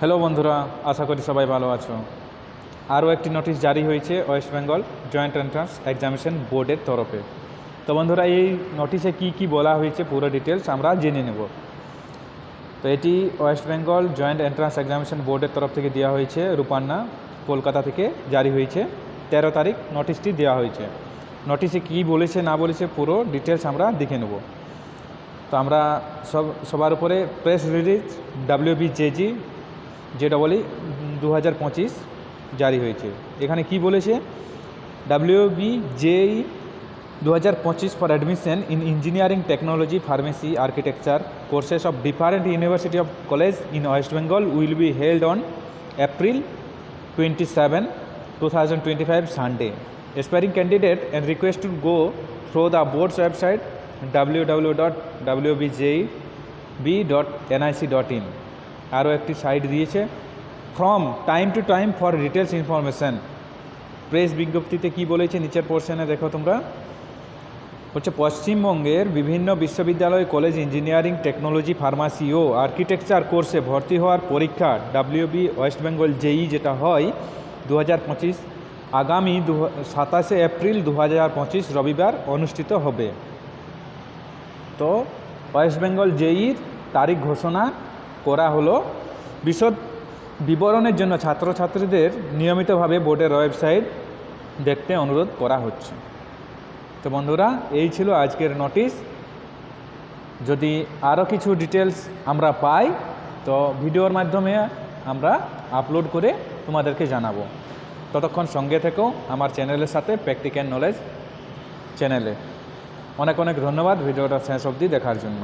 Hello বন্ধুরা, আশা করি সবাই ভালো আছো। আরও একটি নোটিশ জারি হয়েছে West Bengal joint entrance examination বোর্ডের তরফে। তো বন্ধুরা, এই নোটিশে কি কি বলা হয়েছে পুরো ডিটেলস আমরা জেনে নেব। তো এটি West Bengal joint entrance examination বোর্ডের তরফ থেকে দেওয়া হয়েছে, রূপান্না, কলকাতা থেকে জারি হয়েছে। তেরো তারিখ নোটিশটি দেওয়া হয়েছে। নোটিশে কি বলেছে, না বলেছে পুরো ডিটেলস আমরা দেখে নেব। তো আমরা সব, সবার উপরে প্রেস রিলিজ ডাব্লিউ বি যে ডবলই দু হাজার পঁচিশ জারি হয়েছে। এখানে কি বলেছে? ডাব্লিউ বি জেই দু হাজার পঁচিশ for admission in engineering technology pharmacy architecture courses of different university of college in West Bengal will be held on April twenty seven two thousand twenty five Sunday aspiring candidate and request be go through the board's dot www.wbjb.nic.in আরও একটি site দিয়েছে। From time to time for details information press বিজ্ঞপ্তিতে কি বলেছে নিচের পোর্শনে দেখো তোমরা। হচ্ছে পশ্চিমবঙ্গের বিভিন্ন বিশ্ববিদ্যালয় কলেজ ইঞ্জিনিয়ারিং টেকনোলজি ফার্মাসি ও আর্কিটেকচার কোর্সে ভর্তি হওয়ার পরীক্ষা ডাব্লিউবি ওয়েস্ট বেঙ্গল জেই যেটা হয় দু হাজার পঁচিশ, আগামী দু, সাতাশে এপ্রিল দু হাজার পঁচিশ রবিবার অনুষ্ঠিত হবে। তো ওয়েস্ট বেঙ্গল জেইর তারিখ ঘোষণা করা হলো। বিশদ বিবরণের জন্য ছাত্রছাত্রীদের নিয়মিতভাবে বোর্ডের ওয়েবসাইট দেখতে অনুরোধ করা হচ্ছে। তো বন্ধুরা, এই ছিল আজকের নোটিশ। যদি আরও কিছু ডিটেলস আমরা পাই, তো ভিডিওর মাধ্যমে আমরা আপলোড করে তোমাদেরকে জানাব। ততক্ষণ সঙ্গে থেকেও আমার চ্যানেলের সাথে প্র্যাকটিক্যাল নলেজ চ্যানেলে। অনেক অনেক ধন্যবাদ ভিডিওটা শেষ অবধি দেখার জন্য।